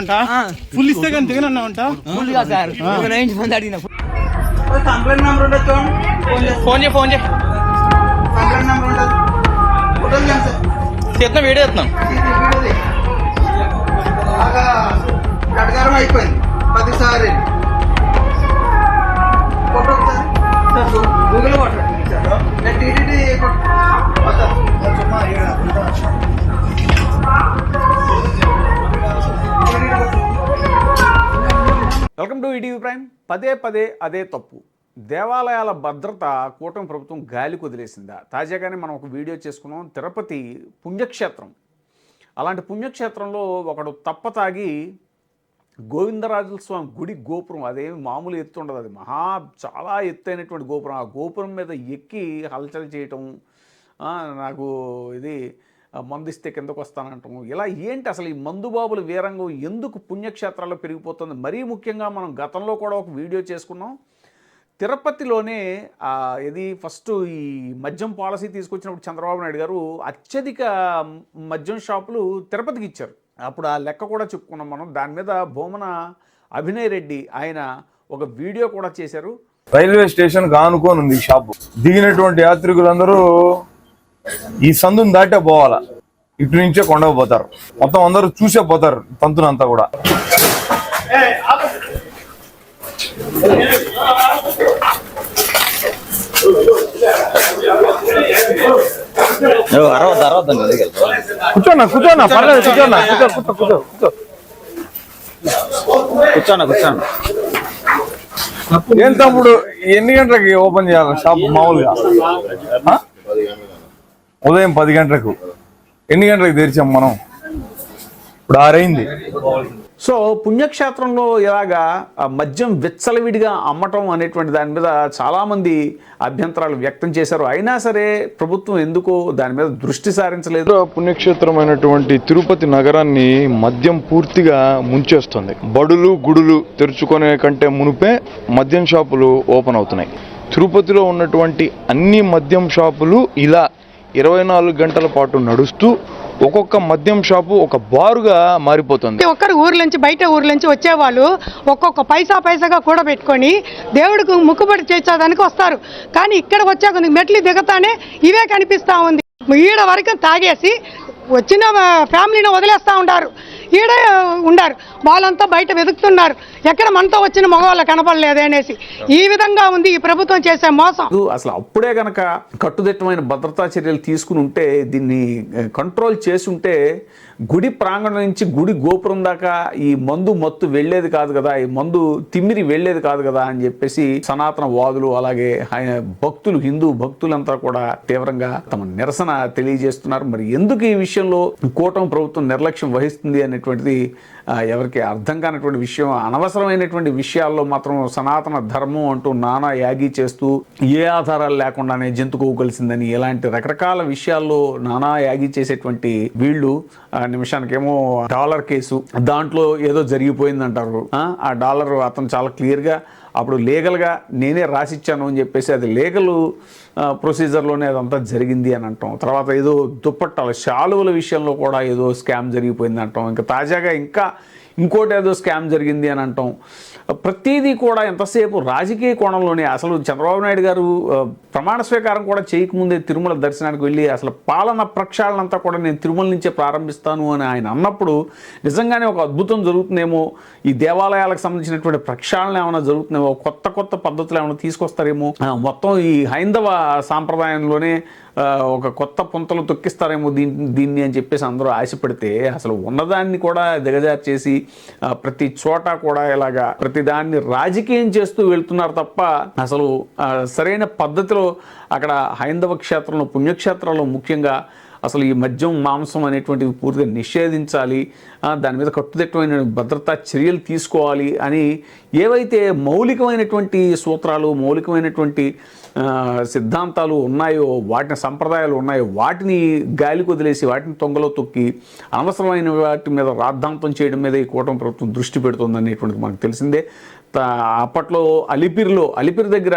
అన్నావంట? Full ఇస్తే కానీ దిగనన్నావంట ఫుల్గా సార్. ఒక నైన్టీ మంది అడిగిన కంప్లైంట్ నెంబర్ ఉండదు చూడండి ఫోన్ ఫోన్ చేయి ఫోన్ చేయి. కంప్లైంట్ నెంబర్ ఉండదు ఫోటోలు సార్. వీడియో చేస్తున్నాం వెల్కమ్ టు ఈటీవీ ప్రైమ్. పదే పదే అదే తప్పు. దేవాలయాల భద్రత కూటమి ప్రభుత్వం గాలికి వదిలేసిందా? తాజాగానే మనం ఒక వీడియో చేసుకున్నాం. తిరుపతి పుణ్యక్షేత్రం. అలాంటి పుణ్యక్షేత్రంలో ఒకడు తప్ప తాగి గోవిందరాజుల స్వామి గుడి గోపురం అదేమి మామూలు ఎత్తు ఉండదు అది. మహా చాలా ఎత్తైనటువంటి గోపురం. ఆ గోపురం మీద ఎక్కి హల్చల్ చేయటం నాకు ఇది మందిస్తే కిందకు వస్తానంటాము. ఇలా ఏంటి అసలు ఈ మందుబాబుల వీరంగం ఎందుకు పుణ్యక్షేత్రాల్లో పెరిగిపోతుంది? మరీ ముఖ్యంగా మనం గతంలో కూడా ఒక వీడియో చేసుకున్నాం. తిరుపతిలోనే ఇది ఫస్ట్ ఈ మద్యం పాలసీ తీసుకొచ్చినప్పుడు చంద్రబాబు నాయుడు గారు అత్యధిక మద్యం షాపులు తిరుపతికి ఇచ్చారు. అప్పుడు ఆ లెక్క కూడా చెప్పుకున్నాం మనం. దాని మీద భూమన అభినయ్ రెడ్డి ఆయన ఒక వీడియో కూడా చేశారు. రైల్వే స్టేషన్ కానుకోనుంది ఉంది ఈ షాపు. దిగినటువంటి యాత్రికులందరూ ఈ సందుని దాటే పోవాలా. ఇటు నుంచే కొండకు పోతారు మొత్తం అందరూ చూసే పోతారు తంతునంతా కూడా. కూర్చోన్నా కూర్చోన్నా పర్లేదు కూర్చోన్నా కూర్చో కూర్చో కూర్చో కూర్చో. కూర్చోండి కూర్చోండి ఏం తమ్ముడు ఎన్ని గంటలకి ఓపెన్ చేయాలి షాప్ మామూలుగా? ఉదయం పది గంటలకు. ఎన్ని గంటలకు తెరిచాం మనం? ఇప్పుడు ఆరైంది. సో పుణ్యక్షేత్రంలో ఇలాగా మద్యం విచ్చలవిడిగా అమ్మటం అనేటువంటి దాని మీద చాలామంది అభ్యంతరాలు వ్యక్తం చేశారు. అయినా సరే ప్రభుత్వం ఎందుకో దాని మీద దృష్టి సారించలేదు? పుణ్యక్షేత్రమైనటువంటి తిరుపతి నగరాన్ని మద్యం పూర్తిగా ముంచేస్తుంది. బడులు గుడులు తెరుచుకునే కంటే మునిపే మద్యం షాపులు ఓపెన్ అవుతున్నాయి. తిరుపతిలో ఉన్నటువంటి అన్ని మద్యం షాపులు ఇలా ఇరవై నాలుగు గంటల పాటు నడుస్తూ ఒక్కొక్క మద్యం షాపు ఒక బారుగా మారిపోతుంది. ఒక్కరి ఒక్కరు నుంచి బయట ఊర్ల నుంచి వచ్చేవాళ్ళు ఒక్కొక్క పైసా పైసాగా కూడా పెట్టుకొని దేవుడికి ముక్కుబడి చేసేదానికి వస్తారు. కానీ ఇక్కడ వచ్చే మెట్లు దిగతానే ఇవే కనిపిస్తా ఉంది. ఈడ వరకు తాగేసి వచ్చిన ఫ్యామిలీని వదిలేస్తూ ఉంటారు ఈడే ఉండారు. వాళ్ళంతా బయట వెతుకుతున్నారు. ఎక్కడ మనతో వచ్చిన మగవాళ్ళు కనపడలేదు అనేసి. ఈ విధంగా ఉంది ఈ ప్రభుత్వం చేసే మోసం. అసలు అప్పుడే గనక కట్టుదిట్టమైన భద్రతా చర్యలు తీసుకుని ఉంటే దీన్ని కంట్రోల్ చేసి ఉంటే గుడి ప్రాంగణం నుంచి గుడి గోపురం దాకా ఈ మందు మత్తు వెళ్ళేది కాదు కదా ఈ మందు తిమ్మిరి వెళ్ళేది కాదు కదా అని చెప్పేసి సనాతన వాదులు అలాగే ఆయన భక్తులు హిందూ భక్తులంతా కూడా తీవ్రంగా తమ నిరసన తెలియజేస్తున్నారు. మరి ఎందుకు ఈ విషయంలో కూటమి ప్రభుత్వం నిర్లక్ష్యం వహిస్తుంది అనేటువంటిది ఎవరికి అర్థం కానటువంటి విషయం అనవసరమైనటువంటి విషయాల్లో మాత్రం సనాతన ధర్మం అంటూ నానా యాగి చేస్తూ ఏ ఆధారాలు లేకుండానే జంతుకోగలిసిందని ఇలాంటి రకరకాల విషయాల్లో నానా యాగి చేసేటువంటి వీళ్ళు ఆ, నిమిషానికేమో డాలర్ కేసు దాంట్లో ఏదో జరిగిపోయిందంటారు. ఆ డాలర్ అతను చాలా క్లియర్గా అప్పుడు లీగల్గా నేనే రాసిచ్చాను అని చెప్పేసి అది లీగల్ ప్రొసీజర్లోనే అదంతా జరిగింది అని అంటాం. తర్వాత ఏదో దుప్పట్టాల శాలువల విషయంలో కూడా ఏదో స్కామ్ జరిగిపోయింది అంటాం. ఇంకా తాజాగా ఇంకా ఇంకోటి ఏదో స్కామ్ జరిగింది అని అంటాం. ప్రతిదీ కూడా ఎంతసేపు రాజకీయ కోణంలోనే అసలు చంద్రబాబు నాయుడు గారు ప్రమాణ స్వీకారం కూడా చేయకముందే తిరుమల దర్శనానికి వెళ్ళి అసలు పాలన ప్రక్షాళన అంతా కూడా నేను తిరుమల నుంచే ప్రారంభిస్తాను అని ఆయన అన్నప్పుడు నిజంగానే ఒక అద్భుతం జరుగుతుందేమో. ఈ దేవాలయాలకు సంబంధించినటువంటి ప్రక్షాళన ఏమైనా జరుగుతుందేమో కొత్త కొత్త పద్ధతులు ఏమైనా తీసుకొస్తారేమో. మొత్తం ఈ హైందవ సాంప్రదాయంలోనే ఒక కొత్త పుంతలు తొక్కిస్తారేమో దీన్ని దీన్ని అని చెప్పేసి అందరూ ఆశపడితే అసలు ఉన్నదాన్ని కూడా దిగజార్చేసి చేసి ప్రతి చోట కూడా ఇలాగా ప్రతి దాన్ని రాజకీయం చేస్తూ వెళ్తున్నారు తప్ప అసలు సరైన పద్ధతిలో అక్కడ హైందవ క్షేత్రంలో పుణ్యక్షేత్రాల్లో ముఖ్యంగా అసలు ఈ మద్యం మాంసం అనేటువంటివి పూర్తిగా నిషేధించాలి దాని మీద కట్టుదిట్టమైన భద్రతా చర్యలు తీసుకోవాలి అని ఏవైతే మౌలికమైనటువంటి సూత్రాలు మౌలికమైనటువంటి సిద్ధాంతాలు ఉన్నాయో వాటిని సంప్రదాయాలు ఉన్నాయో వాటిని గాలికి వదిలేసి వాటిని తొంగలో తొక్కి అనవసరమైన వాటి మీద రాద్ధాంతం చేయడం మీద ఈ కూటమి ప్రభుత్వం దృష్టి పెడుతుంది అనేటువంటిది మనకు తెలిసిందే. అప్పట్లో అలిపిరిలో అలిపిరి దగ్గర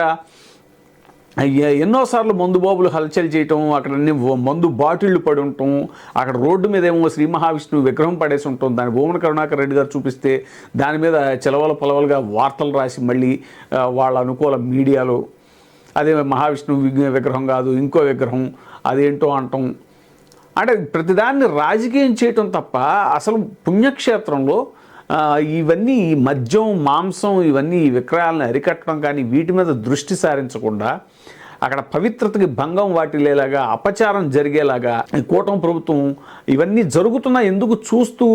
ఎన్నోసార్లు మందు బాబులు హల్చల్ చేయటం అక్కడ అన్ని మందు బాటిళ్ళు పడి ఉండటం అక్కడ రోడ్డు మీద ఏమో శ్రీ మహావిష్ణువు విగ్రహం పడేసి ఉంటాం దాని భూమన కరుణాకర్ రెడ్డి గారు చూపిస్తే దాని మీద చెలవల పొలవలుగా వార్తలు రాసి మళ్ళీ వాళ్ళ అనుకూల మీడియాలో అదే మహావిష్ణువు విగ్- విగ్రహం కాదు ఇంకో విగ్రహం అదేంటో అంటాం. అంటే ప్రతిదాన్ని రాజకీయం చేయటం తప్ప అసలు పుణ్యక్షేత్రంలో ఇవన్నీ ఈ మద్యం మాంసం ఇవన్నీ విక్రయాలను అరికట్టడం కానీ వీటి మీద దృష్టి సారించకుండా అక్కడ పవిత్రతకి భంగం వాటిల్లేలాగా అపచారం జరిగేలాగా కూటమి ప్రభుత్వం ఇవన్నీ జరుగుతున్నా ఎందుకు చూస్తూ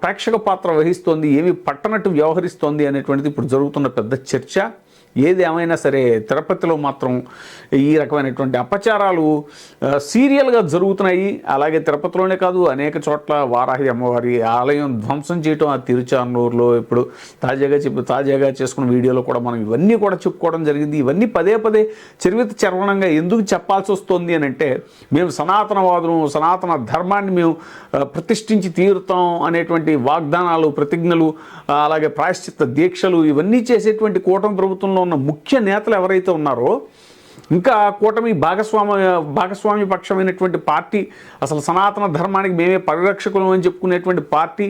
ప్రేక్షక పాత్ర వహిస్తోంది ఏమి పట్టనట్టు వ్యవహరిస్తోంది అనేటువంటిది ఇప్పుడు జరుగుతున్న పెద్ద చర్చ. ఏది ఏమైనా సరే తిరుపతిలో మాత్రం ఈ రకమైనటువంటి అపచారాలు సీరియల్గా జరుగుతున్నాయి. అలాగే తిరుపతిలోనే కాదు అనేక చోట్ల వారాహి అమ్మవారి ఆలయం ధ్వంసం చేయటం ఆ తిరుచానూరులో ఇప్పుడు తాజాగా చెప్పి తాజాగా చేసుకున్న వీడియోలో కూడా మనం ఇవన్నీ కూడా చెప్పుకోవడం జరిగింది. ఇవన్నీ పదే పదే చరివిత చర్వణంగా ఎందుకు చెప్పాల్సి వస్తుంది అని అంటే మేము సనాతనవాదులు సనాతన ధర్మాన్ని మేము ప్రతిష్ఠించి తీరుతాం అనేటువంటి వాగ్దానాలు ప్రతిజ్ఞలు అలాగే ప్రాయశ్చిత్త దీక్షలు ఇవన్నీ చేసేటువంటి కూటమి ప్రభుత్వంలో ఉన్న ముఖ్య నేతలు ఎవరైతే ఉన్నారో ఇంకా కూటమి భాగస్వామి భాగస్వామి పక్షమైనటువంటి పార్టీ అసలు సనాతన ధర్మానికి మేమే పరిరక్షకులం అని చెప్పుకునేటువంటి పార్టీ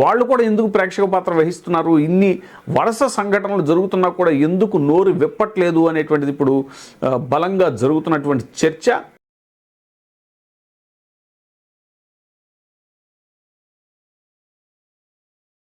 వాళ్ళు కూడా ఎందుకు ప్రేక్షక పాత్ర వహిస్తున్నారు? ఇన్ని వరుస సంఘటనలు జరుగుతున్నా కూడా ఎందుకు నోరు విప్పట్లేదు అనేటువంటిది ఇప్పుడు బలంగా జరుగుతున్నటువంటి చర్చ.